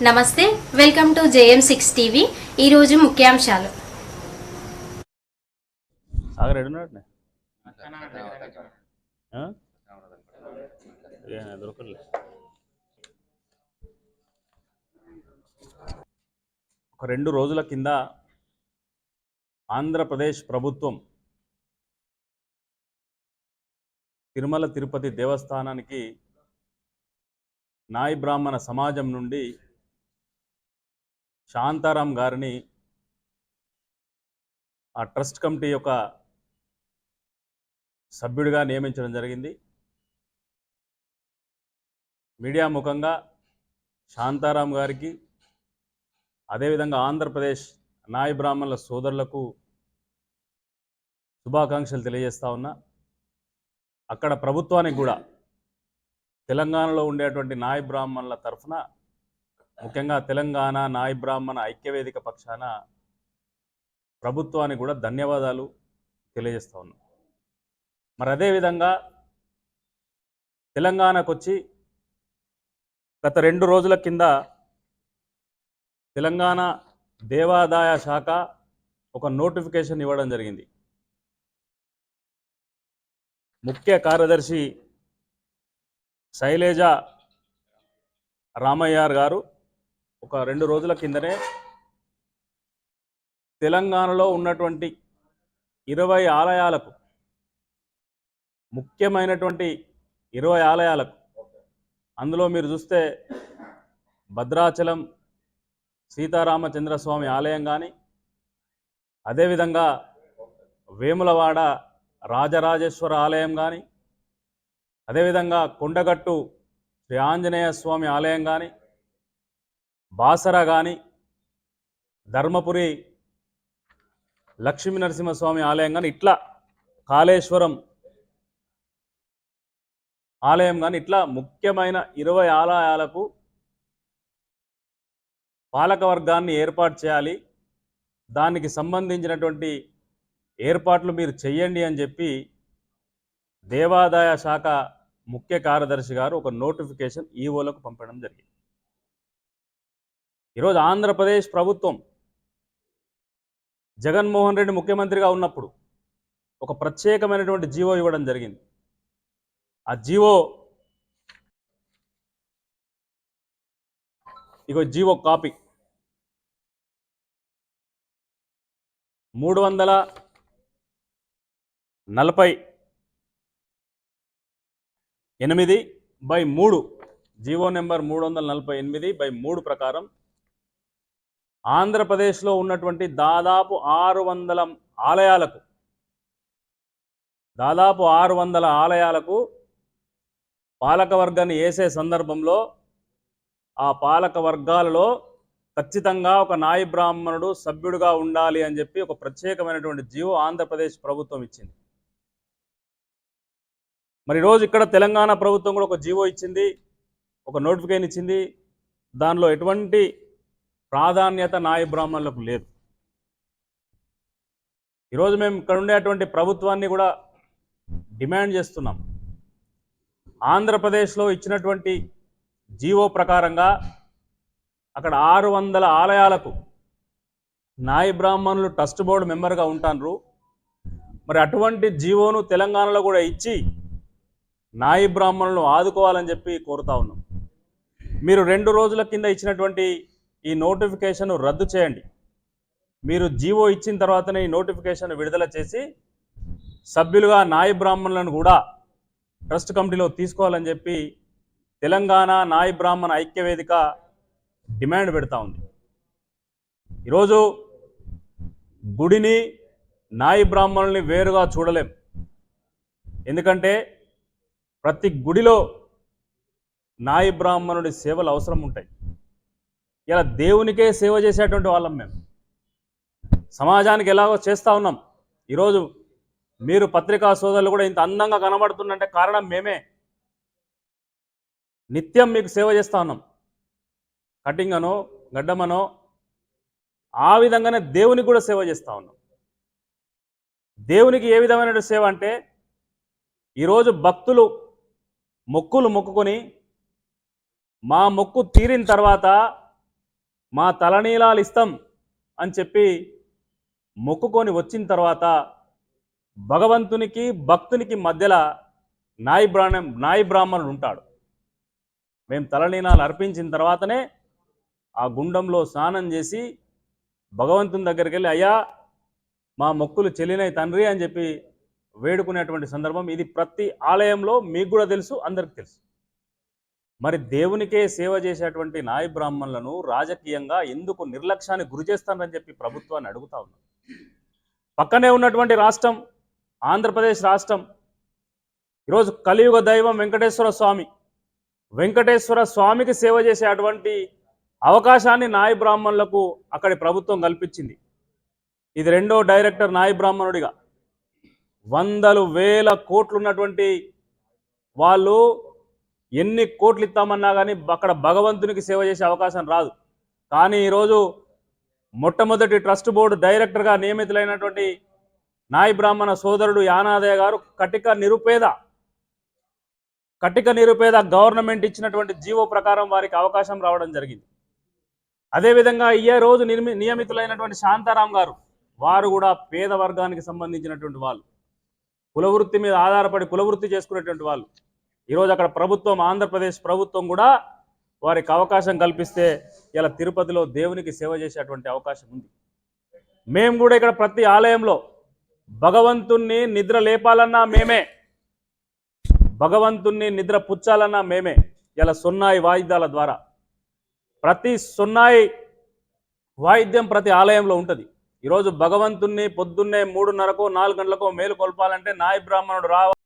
నమస్తే welcome to JM six TV. ఈరోజు ముఖ్యాంశాలు. సాగర్ ఎడున్నాడు దొరకలే ఒక రెండు రోజుల కింద ఆంధ్రప్రదేశ్ ప్రభుత్వం తిరుమల తిరుపతి దేవస్థానానికి నాయి బ్రాహ్మణ సమాజం నుండి శాంతారాం గారిని ఆ ట్రస్ట్ కమిటీ యొక్క సభ్యుడిగా నియమించడం జరిగింది. మీడియా ముఖంగా శాంతారాం గారికి అదేవిధంగా ఆంధ్రప్రదేశ్ నాయ బ్రాహ్మణుల సోదరులకు శుభాకాంక్షలు తెలియజేస్తా ఉన్నా అక్కడ ప్రభుత్వానికి కూడా తెలంగాణలో ఉండేటువంటి నాయ బ్రాహ్మణుల తరఫున ముఖ్యంగా తెలంగాణ నాయ బ్రాహ్మణ ఐక్యవేదిక పక్షాన ప్రభుత్వానికి కూడా ధన్యవాదాలు తెలియజేస్తా ఉన్నాం. మరి అదేవిధంగా తెలంగాణకు వచ్చి గత రెండు రోజుల కింద తెలంగాణ దేవాదాయ శాఖ ఒక నోటిఫికేషన్ ఇవ్వడం జరిగింది. ముఖ్య కార్యదర్శి శైలేజ రామయ్యార్ గారు ఒక రెండు రోజుల కిందనే తెలంగాణలో ఉన్నటువంటి ఇరవై ఆలయాలకు ముఖ్యమైనటువంటి ఇరవై ఆలయాలకు అందులో మీరు చూస్తే భద్రాచలం సీతారామచంద్రస్వామి ఆలయం కానీ అదేవిధంగా వేములవాడ రాజరాజేశ్వర ఆలయం కానీ అదేవిధంగా కొండగట్టు శ్రీ ఆంజనేయ స్వామి ఆలయం కానీ బాసర కానీ ధర్మపురి లక్ష్మీ నరసింహస్వామి ఆలయం కానీ ఇట్లా కాళేశ్వరం ఆలయం కానీ ఇట్లా ముఖ్యమైన ఇరవై ఆలయాలకు పాలకవర్గాన్ని ఏర్పాటు చేయాలి. దానికి సంబంధించినటువంటి ఏర్పాట్లు మీరు చెయ్యండి అని చెప్పి దేవాదాయ శాఖ ముఖ్య కార్యదర్శి గారు ఒక నోటిఫికేషన్ ఈఓలకు పంపడం జరిగింది. ఈరోజు ఆంధ్రప్రదేశ్ ప్రభుత్వం జగన్మోహన్ రెడ్డి ముఖ్యమంత్రిగా ఉన్నప్పుడు ఒక ప్రత్యేకమైనటువంటి జీవో ఇవ్వడం జరిగింది. ఆ జీవో ఇగో జీవో కాపీ. మూడు వందల నలభై ఎనిమిది బై మూడు. జీవో నెంబర్ మూడు వందల నలభై ఎనిమిది బై మూడు ప్రకారం ఆంధ్రప్రదేశ్లో ఉన్నటువంటి దాదాపు ఆరు వందల ఆలయాలకు దాదాపు ఆరు వందల ఆలయాలకు పాలకవర్గాన్ని వేసే సందర్భంలో ఆ పాలక వర్గాలలో ఖచ్చితంగా ఒక నాయ బ్రాహ్మణుడు సభ్యుడుగా ఉండాలి అని చెప్పి ఒక ప్రత్యేకమైనటువంటి జీవో ఆంధ్రప్రదేశ్ ప్రభుత్వం ఇచ్చింది. మరి ఈరోజు ఇక్కడ తెలంగాణ ప్రభుత్వం కూడా ఒక జీవో ఇచ్చింది ఒక నోటిఫికేషన్ ఇచ్చింది. దానిలో ఎటువంటి ప్రాధాన్యత నాయ బ్రాహ్మణులకు లేదు. ఈరోజు మేము ఇక్కడ ఉండేటువంటి ప్రభుత్వాన్ని కూడా డిమాండ్ చేస్తున్నాం. ఆంధ్రప్రదేశ్లో ఇచ్చినటువంటి జీవో ప్రకారంగా అక్కడ ఆరు వందల ఆలయాలకు నాయ బ్రాహ్మణులు ట్రస్ట్ బోర్డు మెంబర్గా ఉంటారు మరి అటువంటి జీవోను తెలంగాణలో కూడా ఇచ్చి నాయి బ్రాహ్మణులను ఆదుకోవాలని చెప్పి కోరుతా ఉన్నాం. మీరు రెండు రోజుల కింద ఇచ్చినటువంటి ఈ నోటిఫికేషన్ రద్దు చేయండి. మీరు జీవో ఇచ్చిన తర్వాతనే ఈ నోటిఫికేషన్ విడుదల చేసి సభ్యులుగా నాయ బ్రాహ్మణులను కూడా ట్రస్ట్ కమిటీలో తీసుకోవాలని చెప్పి తెలంగాణ నాయ బ్రాహ్మణ ఐక్యవేదిక డిమాండ్ పెడతా ఉంది. ఈరోజు గుడిని నాయి బ్రాహ్మణుల్ని వేరుగా చూడలేం. ఎందుకంటే ప్రతి గుడిలో నాయి బ్రాహ్మణుడి సేవలు అవసరం ఉంటాయి. ఇలా దేవునికే సేవ చేసేటువంటి వాళ్ళం మేము. సమాజానికి ఎలాగో చేస్తూ ఉన్నాం. ఈరోజు మీరు పత్రికా సోదరులు కూడా ఇంత అందంగా కనబడుతుందంటే కారణం మేమే. నిత్యం మీకు సేవ చేస్తూ ఉన్నాం. కటింగ్ అనో గడ్డమనో ఆ విధంగానే దేవునికి కూడా సేవ చేస్తూ ఉన్నాం. దేవునికి ఏ విధమైన సేవ అంటే ఈరోజు భక్తులు మొక్కులు మొక్కుకొని మా మొక్కు తీరిన తర్వాత మా తలనీలాలు ఇస్తాం అని చెప్పి మొక్కుకొని వచ్చిన తర్వాత భగవంతునికి భక్తునికి మధ్యలో నాయి బ్రాహ్మ నాయి బ్రాహ్మణుడు ఉంటాడు. మేము తలనీలాలు అర్పించిన తర్వాతనే ఆ గుండంలో స్నానం చేసి భగవంతుని దగ్గరికి వెళ్ళి అయ్యా మా మొక్కులు చెల్లినాయి తండ్రి అని చెప్పి వేడుకునేటువంటి సందర్భం ఇది ప్రతి ఆలయంలో మీకు కూడా తెలుసు అందరికి తెలుసు. మరి దేవునికే సేవ చేసేటువంటి నాయ బ్రాహ్మణులను రాజకీయంగా ఎందుకు నిర్లక్ష్యాన్ని గురి చేస్తానని చెప్పి ప్రభుత్వాన్ని అడుగుతా ఉన్నాం. పక్కనే ఉన్నటువంటి రాష్ట్రం ఆంధ్రప్రదేశ్ రాష్ట్రం ఈరోజు కలియుగ దైవం వెంకటేశ్వర స్వామి. వెంకటేశ్వర స్వామికి సేవ చేసే అటువంటి అవకాశాన్ని నాయ బ్రాహ్మణులకు అక్కడి ప్రభుత్వం కల్పించింది. ఇది రెండో డైరెక్టర్ నాయ బ్రాహ్మణుడిగా. వందలు వేల కోట్లు ఉన్నటువంటి వాళ్ళు ఎన్ని కోట్లు ఇస్తామన్నా కానీ అక్కడ భగవంతునికి సేవ చేసే అవకాశం రాదు. కానీ ఈరోజు మొట్టమొదటి ట్రస్ట్ బోర్డు డైరెక్టర్గా నియమితులైనటువంటి నాయ బ్రాహ్మణ సోదరుడు యానాదయ్య గారు కటిక నిరుపేద కటిక నిరుపేద గవర్నమెంట్ ఇచ్చినటువంటి జీవో ప్రకారం వారికి అవకాశం రావడం జరిగింది. అదేవిధంగా ఈ రోజు నిర్మి నియమితులైనటువంటి శాంతారాం గారు వారు కూడా పేద వర్గానికి సంబంధించినటువంటి వాళ్ళు. కులవృత్తి మీద ఆధారపడి కులవృత్తి చేసుకునేటువంటి వాళ్ళు. ఈరోజు అక్కడ ప్రభుత్వం ఆంధ్రప్రదేశ్ ప్రభుత్వం కూడా వారికి అవకాశం కల్పిస్తే ఇలా తిరుపతిలో దేవునికి సేవ చేసేటువంటి అవకాశం ఉంది. మేము కూడా ఇక్కడ ప్రతి ఆలయంలో భగవంతుణ్ణి నిద్ర లేపాలన్నా మేమే భగవంతుణ్ణి నిద్ర పుచ్చాలన్నా మేమే ఇలా సున్నాయి వాయిద్యాల ద్వారా. ప్రతి సున్నాయి వాయిద్యం ప్రతి ఆలయంలో ఉంటుంది. ఈరోజు భగవంతుణ్ణి పొద్దున్నే మూడున్నరకు నాలుగు గంటలకు మేలు కొల్పాలంటే నాయ బ్రాహ్మణుడు రావాలి